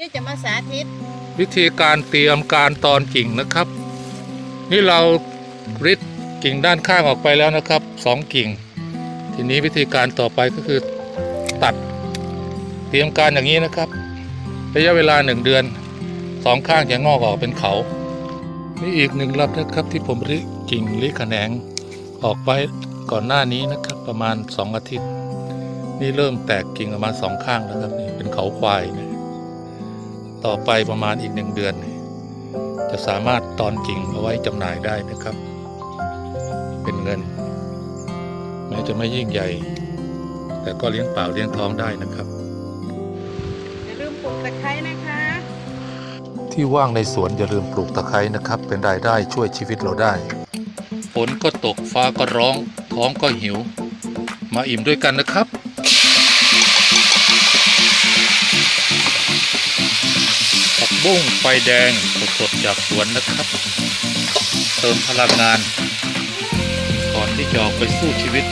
นี่จะมาสาธิต วิธีการเตรียมการตอนกิ่งนะครับ นี่เราริดกิ่งด้านข้างออกไปแล้วนะครับสองกิ่ง ทีนี้วิธีการต่อไปก็คือตัด เตรียมการอย่างนี้นะครับ ระยะเวลาหนึ่งเดือนสองข้างจะงอกออกเป็นเขา นี่อีกหนึ่งลำนะครับที่ผมริกิ่งริแขนงออกไว้ก่อนหน้านี้นะครับประมาณสองอาทิตย์ นี่เริ่มแตกกิ่งออกมาสองข้างแล้วครับนี่เป็นเขาควายนะ ต่อไปประมาณอีกหนึ่งเดือน จะสามารถตอนกิ่งเอาไว้จำหน่ายได้นะครับ เป็นเงิน แม้จะไม่ยิ่งใหญ่ แต่ก็เลี้ยงปากเลี้ยงท้องได้นะครับอย่าลืมปลูกตะไคร้นะคะ ที่ว่างในสวนอย่าลืมปลูกตะไคร้นะครับ เป็นรายได้ช่วยชีวิตเราได้ฝนก็ตกฟ้าก็ร้อง ท้องก็หิว มาอิ่มด้วยกันนะครับ บุ้งไฟแดงสดๆจากสวนนะครับ เติมพลังงาน ก่อนที่จะออกไปสู้ชีวิต